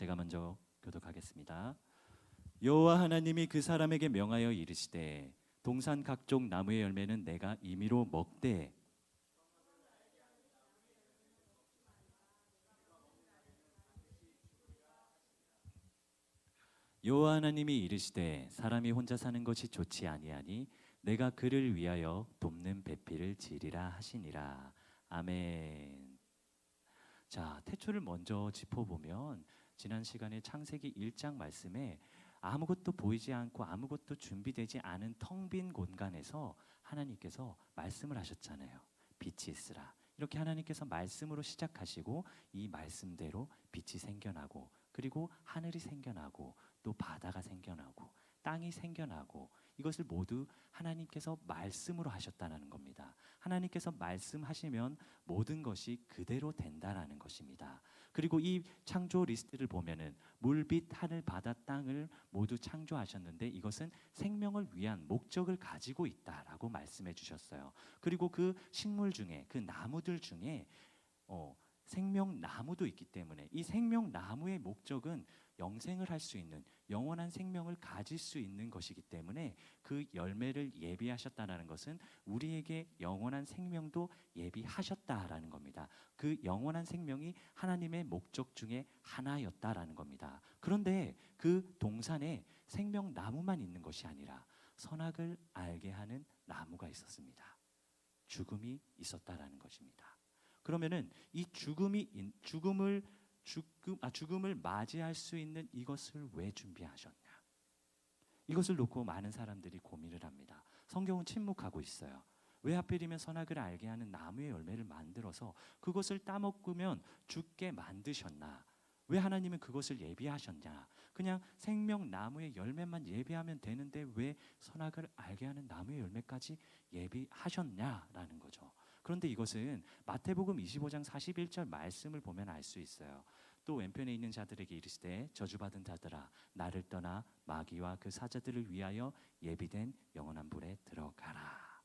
제가 먼저 교독하겠습니다. 여호와 하나님이 그 사람에게 명하여 이르시되 동산 각종 나무의 열매는 내가 임의로 먹되 여호와 하나님이 이르시되 사람이 혼자 사는 것이 좋지 아니하니 내가 그를 위하여 돕는 배필을 지리라 하시니라 아멘. 자 태초를 먼저 짚어보면 지난 시간에 창세기 1장 말씀에 아무것도 보이지 않고 아무것도 준비되지 않은 텅 빈 공간에서 하나님께서 말씀을 하셨잖아요. 빛이 있으라. 이렇게 하나님께서 말씀으로 시작하시고 이 말씀대로 빛이 생겨나고 그리고 하늘이 생겨나고 또 바다가 생겨나고 땅이 생겨나고 이것을 모두 하나님께서 말씀으로 하셨다는 겁니다. 하나님께서 말씀하시면 모든 것이 그대로 된다라는 것입니다. 그리고 이 창조 리스트를 보면은 물빛 하늘 바다 땅을 모두 창조하셨는데 이것은 생명을 위한 목적을 가지고 있다라고 말씀해 주셨어요. 그리고 그 식물 중에 그 나무들 중에 어, 생명 나무도 있기 때문에 이 생명 나무의 목적은 영생을 할 수 있는 영원한 생명을 가질 수 있는 것이기 때문에 그 열매를 예비하셨다라는 것은 우리에게 영원한 생명도 예비하셨다라는 겁니다. 그 영원한 생명이 하나님의 목적 중에 하나였다라는 겁니다. 그런데 그 동산에 생명 나무만 있는 것이 아니라 선악을 알게 하는 나무가 있었습니다. 죽음이 있었다라는 것입니다. 그러면은 이 죽음이 인- 죽음을 죽음 아 죽음을 맞이할 수 있는 이것을 왜 준비하셨냐? 이것을 놓고 많은 사람들이 고민을 합니다. 성경은 침묵하고 있어요. 왜 하필이면 선악을 알게 하는 나무의 열매를 만들어서 그것을 따먹으면 죽게 만드셨나? 왜 하나님은 그것을 예비하셨냐? 그냥 생명 나무의 열매만 예비하면 되는데 왜 선악을 알게 하는 나무의 열매까지 예비하셨냐라는 거죠. 그런데 이것은 마태복음 25장 41절 말씀을 보면 알 수 있어요. 또 왼편에 있는 자들에게 이르시되 저주받은 자들아 나를 떠나 마귀와 그 사자들을 위하여 예비된 영원한 불에 들어가라.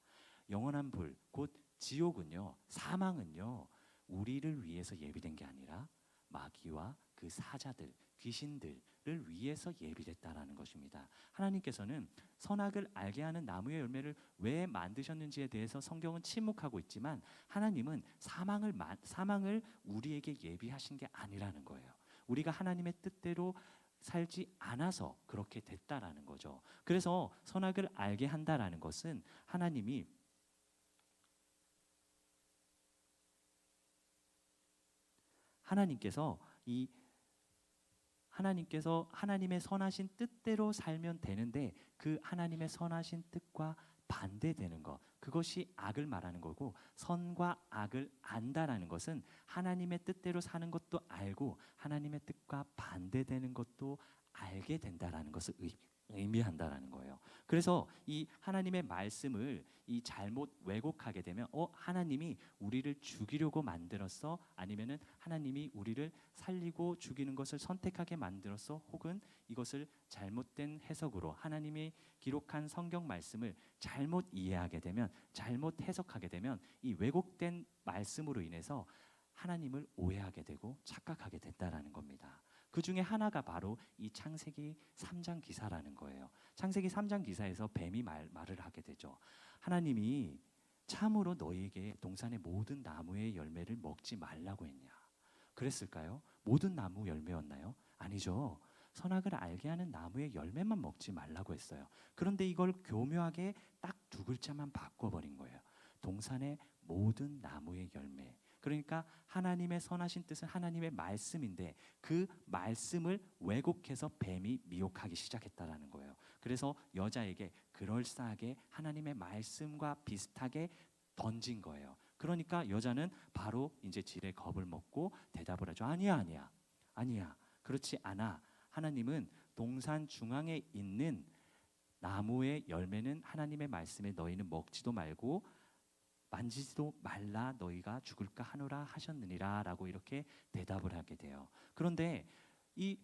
영원한 불, 곧 지옥은요, 사망은요, 우리를 위해서 예비된 게 아니라 마귀와 그 사자들, 귀신들 을 위해서 예비됐다라는 것입니다. 하나님께서는 선악을 알게 하는 나무의 열매를 왜 만드셨는지에 대해서 성경은 침묵하고 있지만 하나님은 사망을 마- 사망을 우리에게 예비하신 게 아니라는 거예요. 우리가 하나님의 뜻대로 살지 않아서 그렇게 됐다라는 거죠. 그래서 선악을 알게 한다라는 것은 하나님이 하나님께서 이 하나님께서 하나님의 선하신 뜻대로 살면 되는데 그 하나님의 선하신 뜻과 반대되는 것 그것이 악을 말하는 거고 선과 악을 안다라는 것은 하나님의 뜻대로 사는 것도 알고 하나님의 뜻과 반대되는 것도 알게 된다라는 것을 의, 의미한다라는 거예요. 그래서 이 하나님의 말씀을 이 잘못 왜곡하게 되면 어 하나님이 우리를 죽이려고 만들었어 아니면은 하나님이 우리를 살리고 죽이는 것을 선택하게 만들었어 혹은 이것을 잘못된 해석으로 하나님이 기록한 성경 말씀을 잘못 이해하게 되면 잘못 해석하게 되면 이 왜곡된 말씀으로 인해서 하나님을 오해하게 되고 착각하게 된다라는 겁니다. 그 중에 하나가 바로 이 창세기 3장 기사라는 거예요. 창세기 3장 기사에서 뱀이 말, 말을 하게 되죠. 하나님이 참으로 너희에게 동산의 모든 나무의 열매를 먹지 말라고 했냐? 그랬을까요? 모든 나무 열매였나요? 아니죠. 선악을 알게 하는 나무의 열매만 먹지 말라고 했어요. 그런데 이걸 교묘하게 딱 두 글자만 바꿔버린 거예요. 동산의 모든 나무의 열매. 그러니까 하나님의 선하신 뜻은 하나님의 말씀인데 그 말씀을 왜곡해서 뱀이 미혹하기 시작했다라는 거예요. 그래서 여자에게 그럴싸하게 하나님의 말씀과 비슷하게 던진 거예요. 그러니까 여자는 바로 이제 질의 겁을 먹고 대답을 하죠. 아니야, 아니야, 아니야. 그렇지 않아. 하나님은 동산 중앙에 있는 나무의 열매는 하나님의 말씀에 너희는 먹지도 말고 만지지도 말라 너희가 죽을까 하노라 하셨느니라라고 이렇게 대답을 하게 돼요. 그런데 이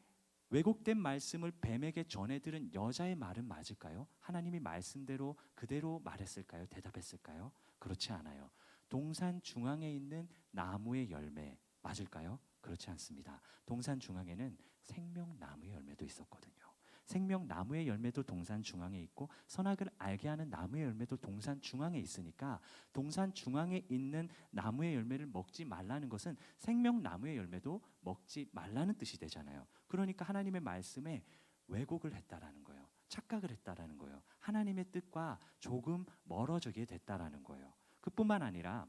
왜곡된 말씀을 뱀에게 전해 들은 여자의 말은 맞을까요? 하나님이 말씀대로 그대로 말했을까요? 대답했을까요? 그렇지 않아요. 동산 중앙에 있는 나무의 열매 맞을까요? 그렇지 않습니다. 동산 중앙에는 생명나무의 열매도 있었거든요. 생명 나무의 열매도 동산 중앙에 있고 선악을 알게 하는 나무의 열매도 동산 중앙에 있으니까 동산 중앙에 있는 나무의 열매를 먹지 말라는 것은 생명 나무의 열매도 먹지 말라는 뜻이 되잖아요. 그러니까 하나님의 말씀에 왜곡을 했다라는 거예요. 착각을 했다라는 거예요. 하나님의 뜻과 조금 멀어지게 됐다라는 거예요. 그뿐만 아니라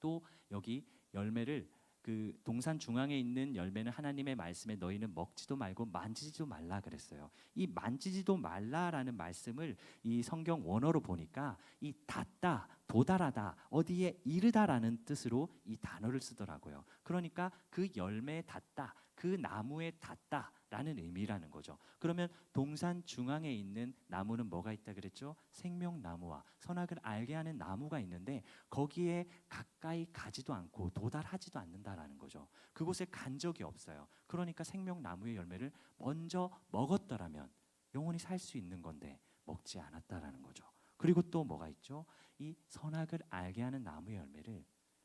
또 여기 열매를 그 동산 중앙에 있는 열매는 하나님의 말씀에 너희는 먹지도 말고 만지지도 말라 그랬어요. 이 만지지도 말라라는 말씀을 이 성경 원어로 보니까 이 닿다, 도달하다, 어디에 이르다라는 뜻으로 이 단어를 쓰더라고요. 그러니까 그 열매에 닿다, 그 나무에 닿다 라는 의미라는 거죠. 그러면 동산 중앙에 있는 나무는 뭐가 있다 그랬죠? 생명나무와 선악을 알게 하는 나무가 있는데 거기에 가까이 가지도 않고 도달하지도 않는다라는 거죠. 그곳에 간 적이 없어요. 그러니까 생명나무의 열매를 먼저 먹었더라면 영원히 살수 있는 건데 먹지 않았다라는 거죠. 그리고 또 뭐가 있죠? 이 선악을 알게 하는 나무의 열매를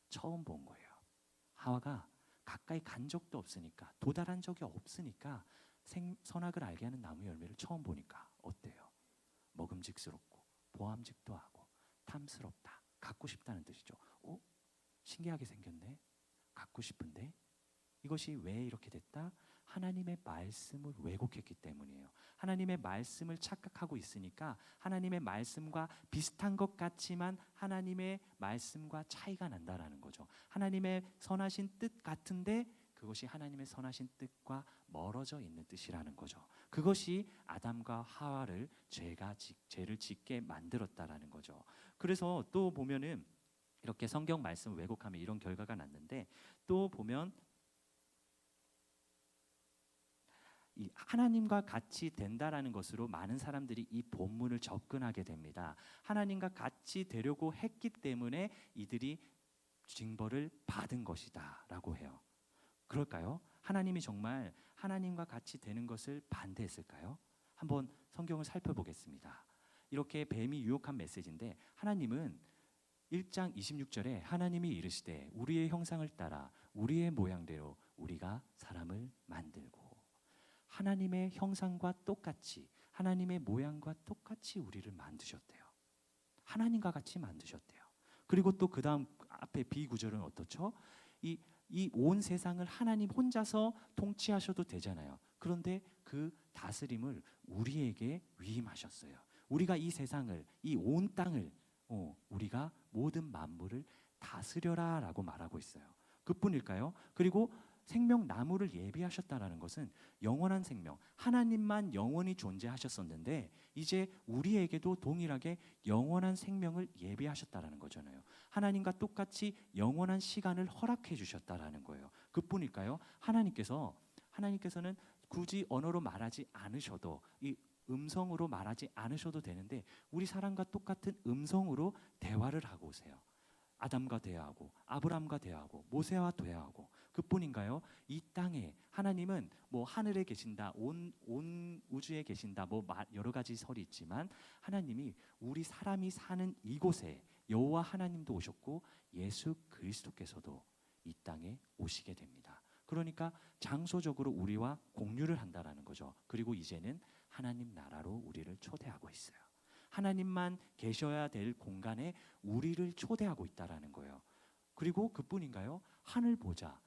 처음 본 거예요. 하와가 가까이 간 적도 없으니까 도달한 적이 없으니까 생, 선악을 알게 하는 나무 열매를 처음 보니까 어때요? 먹음직스럽고 보암직도 하고 탐스럽다. 갖고 싶다는 뜻이죠. 어? 신기하게 생겼네. 갖고 싶은데 이것이 왜 이렇게 됐다? 하나님의 말씀을 왜곡했기 때문이에요. 하나님의 말씀을 착각하고 있으니까 하나님의 말씀과 비슷한 것 같지만 하나님의 말씀과 차이가 난다라는 거죠. 하나님의 선하신 뜻 같은데 그것이 하나님의 선하신 뜻과 멀어져 있는 뜻이라는 거죠. 그것이 아담과 하와를 죄가 지- 죄를 짓게 만들었다라는 거죠. 그래서 또 보면은 이렇게 성경 말씀 왜곡하면 이런 결과가 났는데 또 보면 이 하나님과 같이 된다라는 것으로 많은 사람들이 이 본문을 접근하게 됩니다. 하나님과 같이 되려고 했기 때문에 이들이 징벌을 받은 것이다라고 해요. 그럴까요? 하나님이 정말 하나님과 같이 되는 것을 반대했을까요? 한번 성경을 살펴보겠습니다. 이렇게 뱀이 유혹한 메시지인데 하나님은 1장 26절에 하나님이 이르시되 우리의 형상을 따라 우리의 모양대로 우리가 사람을 만들고 하나님의 형상과 똑같이 하나님의 모양과 똑같이 우리를 만드셨대요. 하나님과 같이 만드셨대요. 그리고 또 그 다음 앞에 B 구절은 어떻죠? 이 이 온 세상을 하나님 혼자서 통치하셔도 되잖아요. 그런데 그 다스림을 우리에게 위임하셨어요. 우리가 이 세상을 이 온 땅을 어, 우리가 모든 만물을 다스려라라고 말하고 있어요. 그뿐일까요? 그리고 생명나무를 예비하셨다라는 것은 영원한 생명, 하나님만 영원히 존재하셨었는데 이제 우리에게도 동일하게 영원한 생명을 예비하셨다라는 거잖아요. 하나님과 똑같이 영원한 시간을 허락해 주셨다라는 거예요. 그뿐일까요? 하나님께서 하나님께서는 굳이 언어로 말하지 않으셔도 이 음성으로 말하지 않으셔도 되는데 우리 사람과 똑같은 음성으로 대화를 하고 오세요. 아담과 대화하고 아브람과 대화하고 모세와 대화하고 그뿐인가요? 이 땅에 하나님은 뭐 하늘에 계신다, 온, 온 우주에 계신다, 뭐 마- 여러 가지 설이 있지만 하나님이 우리 사람이 사는 이곳에 여호와 하나님도 오셨고 예수 그리스도께서도 이 땅에 오시게 됩니다. 그러니까 장소적으로 우리와 공유를 한다라는 거죠. 그리고 이제는 하나님 나라로 우리를 초대하고 있어요. 하나님만 계셔야 될 공간에 우리를 초대하고 있다라는 거예요. 그리고 그뿐인가요? 하늘 보자.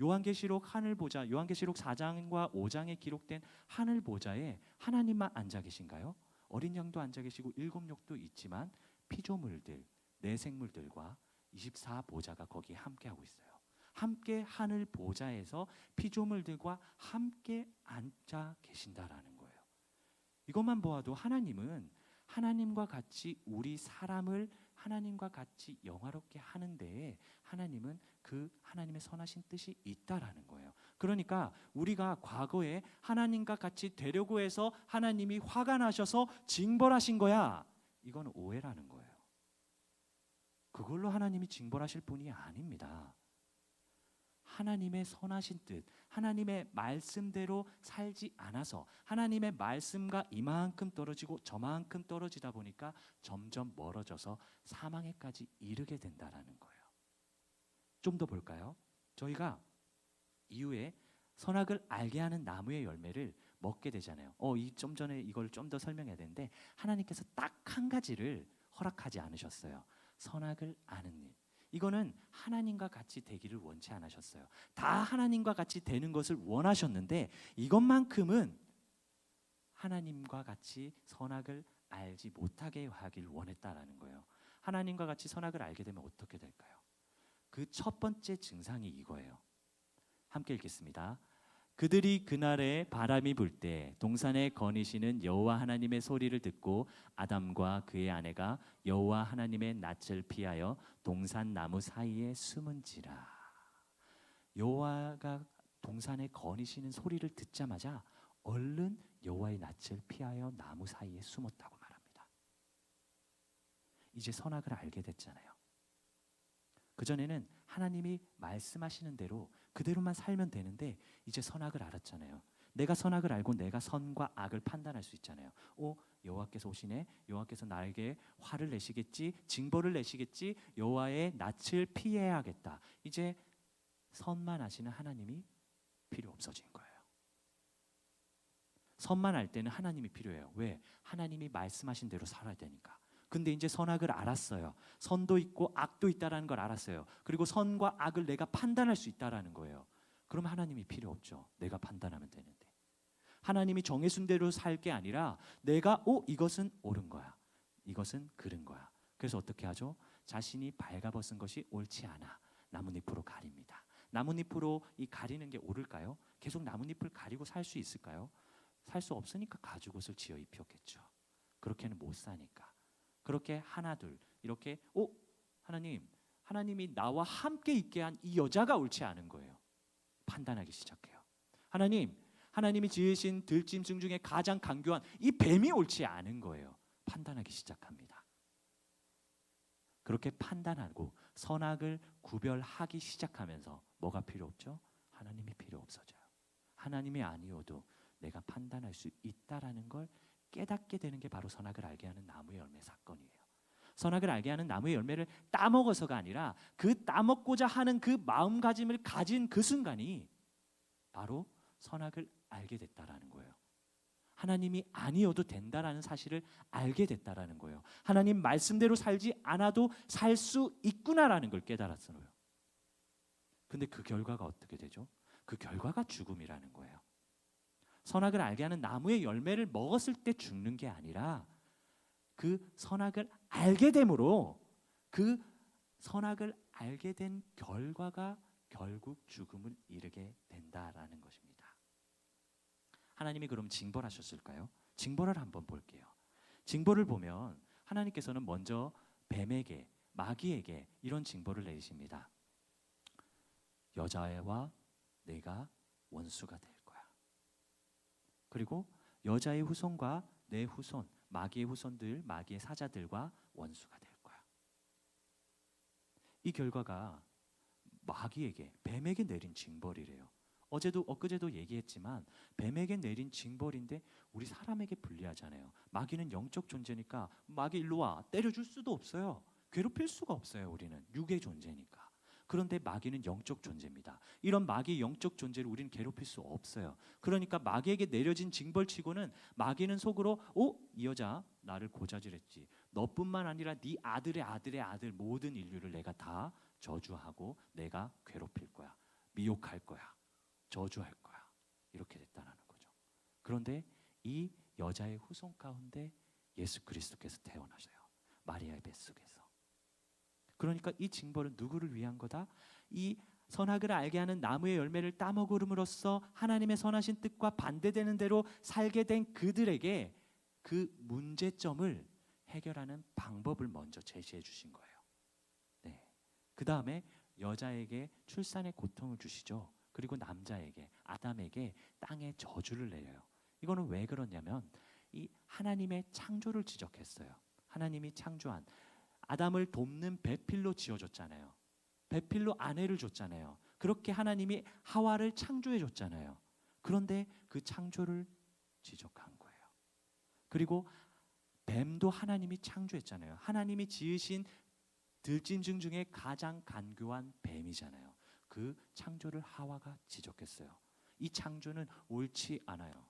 요한계시록 하늘 보자. 요한계시록 4장과 5장에 기록된 하늘 보자에 하나님만 앉아 계신가요? 어린 양도 앉아 계시고 일곱 육도 있지만 피조물들, 내생물들과 24 보자가 거기에 함께 하고 있어요. 함께 하늘 보좌에서 피조물들과 함께 앉아 계신다라는 거예요. 이것만 보아도 하나님은 하나님과 같이 우리 사람을 하나님과 같이 영화롭게 하는데 하나님은 그 하나님의 선하신 뜻이 있다라는 거예요. 그러니까 우리가 과거에 하나님과 같이 되려고 해서 하나님이 화가 나셔서 징벌하신 거야. 이건 오해라는 거예요. 그걸로 하나님이 징벌하실 분이 아닙니다. 하나님의 선하신 뜻, 하나님의 말씀대로 살지 않아서 하나님의 말씀과 이만큼 떨어지고 저만큼 떨어지다 보니까 점점 멀어져서 사망에까지 이르게 된다라는 거예요. 좀 더 볼까요? 저희가 이후에 선악을 알게 하는 나무의 열매를 먹게 되잖아요. 어, 이 좀 전에 이걸 좀 더 설명해야 되는데 하나님께서 딱 한 가지를 허락하지 않으셨어요. 선악을 아는 일. 이거는 하나님과 같이 되기를 원치 않으셨어요. 다 하나님과 같이 되는 것을 원하셨는데 이것만큼은 하나님과 같이 선악을 알지 못하게 하길 원했다라는 거예요. 하나님과 같이 선악을 알게 되면 어떻게 될까요? 그 첫 번째 증상이 이거예요. 함께 읽겠습니다. 그들이 그날에 바람이 불 때 동산에 거니시는 여호와 하나님의 소리를 듣고 아담과 그의 아내가 여호와 하나님의 낯을 피하여 동산 나무 사이에 숨은지라. 여호와가 동산에 거니시는 소리를 듣자마자 얼른 여호와의 낯을 피하여 나무 사이에 숨었다고 말합니다. 이제 선악을 알게 됐잖아요. 그 전에는 하나님이 말씀하시는 대로 그대로만 살면 되는데 이제 선악을 알았잖아요. 내가 선악을 알고 내가 선과 악을 판단할 수 있잖아요. 오 여호와께서 오시네. 여호와께서 나에게 화를 내시겠지, 징벌을 내시겠지. 여호와의 낯을 피해야겠다. 이제 선만 아시는 하나님이 필요 없어진 거예요. 선만 알 때는 하나님이 필요해요. 왜? 하나님이 말씀하신 대로 살아야 되니까. 근데 이제 선악을 알았어요. 선도 있고 악도 있다라는 걸 알았어요. 그리고 선과 악을 내가 판단할 수 있다라는 거예요. 그럼 하나님이 필요 없죠. 내가 판단하면 되는데. 하나님이 정해준 대로 살 게 아니라 내가 오 이것은 옳은 거야. 이것은 그른 거야. 그래서 어떻게 하죠? 자신이 발가벗은 것이 옳지 않아. 나뭇잎으로 가립니다. 나뭇잎으로 이 가리는 게 옳을까요? 계속 나뭇잎을 가리고 살 수 있을까요? 살 수 없으니까 가죽옷을 지어 입혔겠죠. 그렇게는 못 사니까. 그렇게 하나 둘 이렇게 오 하나님 하나님이 나와 함께 있게 한 이 여자가 옳지 않은 거예요. 판단하기 시작해요. 하나님 하나님이 지으신 들짐승 중에 가장 강교한 이 뱀이 옳지 않은 거예요. 판단하기 시작합니다. 그렇게 판단하고 선악을 구별하기 시작하면서 뭐가 필요 없죠? 하나님이 필요 없어져요. 하나님이 아니어도 내가 판단할 수 있다라는 걸 깨닫게 되는 게 바로 선악을 알게 하는 나무의 열매 사건이에요. 선악을 알게 하는 나무의 열매를 따먹어서가 아니라 그 따먹고자 하는 그 마음가짐을 가진 그 순간이 바로 선악을 알게 됐다라는 거예요. 하나님이 아니어도 된다라는 사실을 알게 됐다라는 거예요. 하나님 말씀대로 살지 않아도 살 수 있구나라는 걸 깨달았어요. 근데 그 결과가 어떻게 되죠? 그 결과가 죽음이라는 거예요. 선악을 알게 하는 나무의 열매를 먹었을 때 죽는 게 아니라 그 선악을 알게 됨으로 그 선악을 알게 된 결과가 결국 죽음을 이르게 된다라는 것입니다. 하나님이 그럼 징벌하셨을까요? 징벌을 한번 볼게요. 징벌을 보면 하나님께서는 먼저 뱀에게 마귀에게 이런 징벌을 내리십니다. 여자와 내가 원수가 될. 그리고 여자의 후손과 내 후손, 마귀의 후손들, 마귀의 사자들과 원수가 될 거야. 이 결과가 마귀에게 뱀에게 내린 징벌이래요. 어제도 엊그제도 얘기했지만 뱀에게 내린 징벌인데 우리 사람에게 불리하잖아요. 마귀는 영적 존재니까 마귀 일로 와 때려줄 수도 없어요. 괴롭힐 수가 없어요. 우리는 육의 존재니까. 그런데 마귀는 영적 존재입니다. 이런 마귀 영적 존재를 우리는 괴롭힐 수 없어요. 그러니까 마귀에게 내려진 징벌치고는 마귀는 속으로 오, 이 여자 나를 고자질했지. 너뿐만 아니라 네 아들의 아들의 아들 모든 인류를 내가 다 저주하고 내가 괴롭힐 거야. 미혹할 거야. 저주할 거야. 이렇게 됐다라는 거죠. 그런데 이 여자의 후손 가운데 예수 그리스도께서 태어나셔요. 마리아의 뱃속에서. 그러니까 이 징벌은 누구를 위한 거다? 이 선악을 알게 하는 나무의 열매를 따먹음으로써 하나님의 선하신 뜻과 반대되는 대로 살게 된 그들에게 그 문제점을 해결하는 방법을 먼저 제시해 주신 거예요. 네. 그 다음에 여자에게 출산의 고통을 주시죠. 그리고 남자에게 아담에게 땅의 저주를 내려요. 이거는 왜 그러냐면 이 하나님의 창조를 지적했어요. 하나님이 창조한 아담을 돕는 배필로 지어줬잖아요. 배필로 아내를 줬잖아요. 그렇게 하나님이 하와를 창조해 줬잖아요. 그런데 그 창조를 지적한 거예요. 그리고 뱀도 하나님이 창조했잖아요. 하나님이 지으신 들짐승 중에 가장 간교한 뱀이잖아요. 그 창조를 하와가 지적했어요. 이 창조는 옳지 않아요.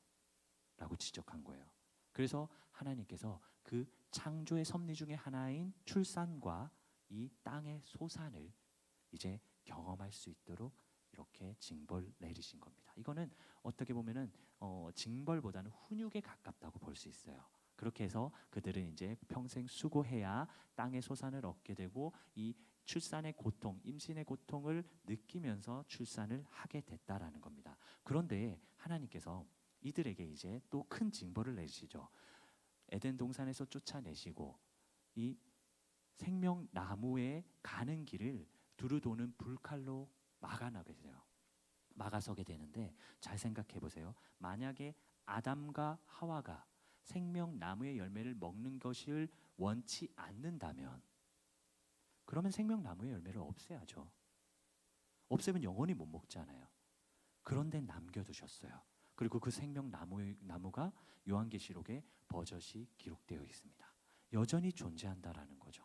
라고 지적한 거예요. 그래서 하나님께서 그 창조의 섭리 중에 하나인 출산과 이 땅의 소산을 이제 경험할 수 있도록 이렇게 징벌 내리신 겁니다. 이거는 어떻게 보면은 어, 징벌보다는 훈육에 가깝다고 볼 수 있어요. 그렇게 해서 그들은 이제 평생 수고해야 땅의 소산을 얻게 되고 이 출산의 고통, 임신의 고통을 느끼면서 출산을 하게 됐다라는 겁니다. 그런데 하나님께서 이들에게 이제 또 큰 징벌을 내시죠. 에덴 동산에서 쫓아내시고 이 생명 나무에 가는 길을 두루 도는 불칼로 막아나게 돼요. 막아서게 되는데 잘 생각해 보세요. 만약에 아담과 하와가 생명 나무의 열매를 먹는 것을 원치 않는다면 그러면 생명 나무의 열매를 없애야죠. 없애면 영원히 못 먹잖아요. 그런데 남겨두셨어요. 그리고 그 생명 나무의 나무가 요한계시록에 버젓이 기록되어 있습니다. 여전히 존재한다라는 거죠.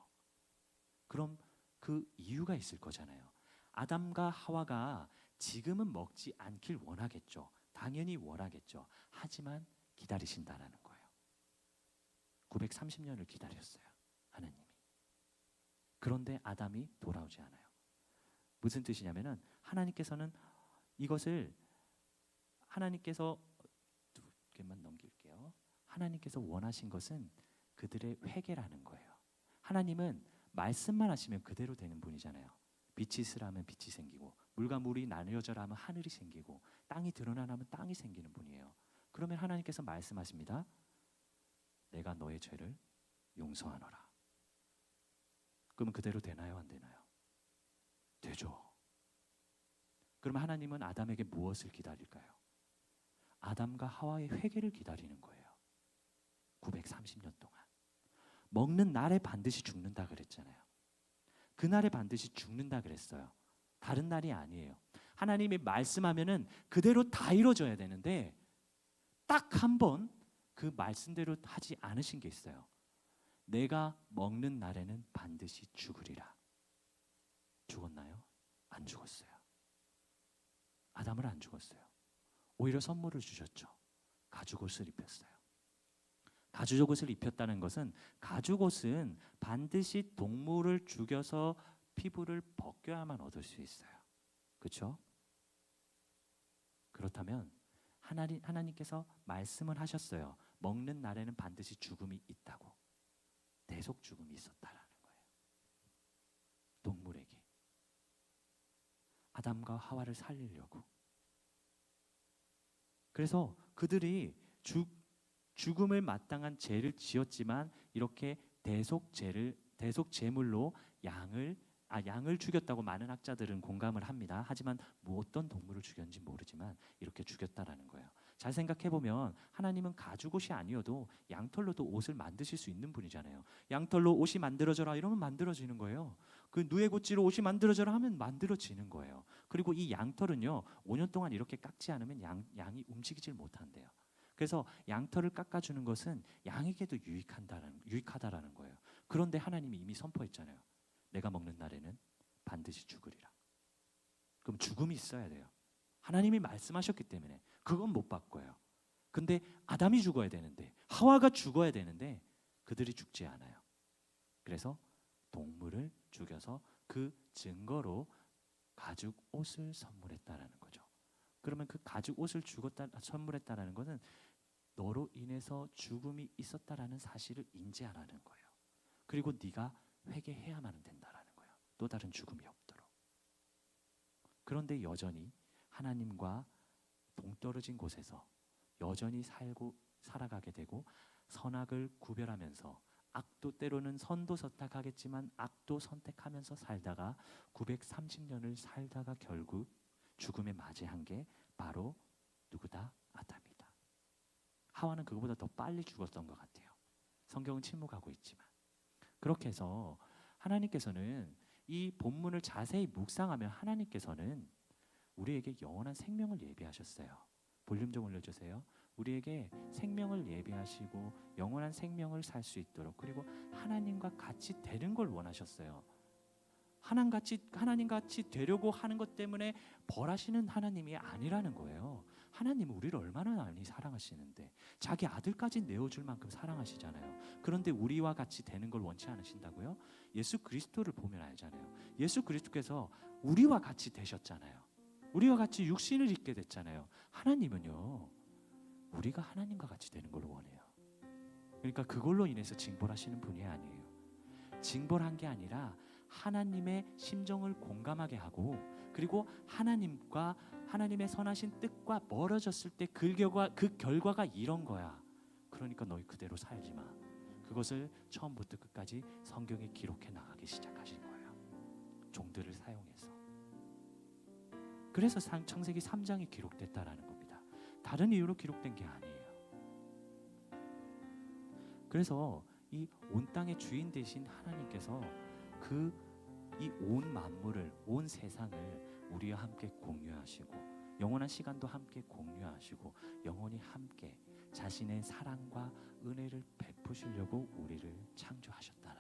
그럼 그 이유가 있을 거잖아요. 아담과 하와가 지금은 먹지 않길 원하겠죠. 당연히 원하겠죠. 하지만 기다리신다라는 거예요. 930년을 기다렸어요. 하나님이. 그런데 아담이 돌아오지 않아요. 무슨 뜻이냐면은 하나님께서는 이것을 하나님께서 두 개만 넘길게요. 하나님께서 원하신 것은 그들의 회개라는 거예요. 하나님은 말씀만 하시면 그대로 되는 분이잖아요. 빛이 있으라면 빛이 생기고 물과 물이 나뉘어져라 하면 하늘이 생기고 땅이 드러나라 하면 땅이 생기는 분이에요. 그러면 하나님께서 말씀하십니다. 내가 너의 죄를 용서하노라. 그러면 그대로 되나요, 안 되나요? 되죠. 그러면 하나님은 아담에게 무엇을 기다릴까요? 아담과 하와의 회개를 기다리는 거예요. 930년 동안. 먹는 날에 반드시 죽는다 그랬잖아요. 그날에 반드시 죽는다 그랬어요. 다른 날이 아니에요. 하나님이 말씀하면은 그대로 다 이루어져야 되는데 딱 한 번 그 말씀대로 하지 않으신 게 있어요. 내가 먹는 날에는 반드시 죽으리라. 죽었나요? 안 죽었어요. 아담을 안 죽었어요. 오히려 선물을 주셨죠. 가죽 옷을 입혔어요. 가죽 옷을 입혔다는 것은 가죽 옷은 반드시 동물을 죽여서 피부를 벗겨야만 얻을 수 있어요. 그렇죠? 그렇다면 하나님 하나님께서 말씀을 하셨어요. 먹는 날에는 반드시 죽음이 있다고. 대속 죽음이 있었다라는 거예요. 동물에게 아담과 하와를 살리려고. 그래서 그들이 죽 죽음을 마땅한 죄를 지었지만 이렇게 대속 죄를 대속 제물로 양을 아 양을 죽였다고 많은 학자들은 공감을 합니다. 하지만 뭐 어떤 동물을 죽였는지 모르지만 이렇게 죽였다라는 거예요. 잘 생각해 보면 하나님은 가죽옷이 아니어도 양털로도 옷을 만드실 수 있는 분이잖아요. 양털로 옷이 만들어져라 이러면 만들어지는 거예요. 그 누에고치로 옷이 만들어져라 하면 만들어지는 거예요. 그리고 이 양털은요 5년 동안 이렇게 깎지 않으면 양, 양이 움직이질 못한대요. 그래서 양털을 깎아주는 것은 양에게도 유익한다라는, 유익하다라는 거예요. 그런데 하나님이 이미 선포했잖아요. 내가 먹는 날에는 반드시 죽으리라. 그럼 죽음이 있어야 돼요. 하나님이 말씀하셨기 때문에 그건 못 바꿔요. 근데 아담이 죽어야 되는데 하와가 죽어야 되는데 그들이 죽지 않아요. 그래서 동물을 죽여서 그 증거로 가죽 옷을 선물했다라는 거죠. 그러면 그 가죽 옷을 죽었다 선물했다라는 것은 너로 인해서 죽음이 있었다라는 사실을 인지하라는 거예요. 그리고 네가 회개해야만 된다라는 거예요. 또 다른 죽음이 없도록. 그런데 여전히 하나님과 동떨어진 곳에서 여전히 살고 살아가게 되고 선악을 구별하면서 악도 때로는 선도 선택하겠지만 악도 선택하면서 살다가 930년을 살다가 결국 죽음에 맞이한 게 바로 누구다? 아담이다. 하와는 그거보다 더 빨리 죽었던 것 같아요. 성경은 침묵하고 있지만 그렇게 해서 하나님께서는 이 본문을 자세히 묵상하면 하나님께서는 우리에게 영원한 생명을 예비하셨어요. 볼륨 좀 올려주세요. 우리에게 생명을 예비하시고 영원한 생명을 살 수 있도록 그리고 하나님과 같이 되는 걸 원하셨어요. 하나님 같이 하나님 같이 되려고 하는 것 때문에 벌하시는 하나님이 아니라는 거예요. 하나님은 우리를 얼마나 많이 사랑하시는데 자기 아들까지 내어줄 만큼 사랑하시잖아요. 그런데 우리와 같이 되는 걸 원치 않으신다고요? 예수 그리스도를 보면 알잖아요. 예수 그리스도께서 우리와 같이 되셨잖아요. 우리와 같이 육신을 입게 됐잖아요. 하나님은요, 우리가 하나님과 같이 되는 걸 원해요. 그러니까 그걸로 인해서 징벌하시는 분이 아니에요. 징벌한 게 아니라 하나님의 심정을 공감하게 하고 그리고 하나님과 하나님의 선하신 뜻과 멀어졌을 때 그 결과 그 결과가 이런 거야. 그러니까 너희 그대로 살지 마. 그것을 처음부터 끝까지 성경에 기록해 나가기 시작하신 거예요. 종들을 사용해서. 그래서 상- 창세기 3장이 기록됐다라는 겁니다. 다른 이유로 기록된 게 아니에요. 그래서 이 온 땅의 주인 되신 하나님께서 그 이 온 만물을 온 세상을 우리와 함께 공유하시고 영원한 시간도 함께 공유하시고 영원히 함께 자신의 사랑과 은혜를 베푸시려고 우리를 창조하셨습니다.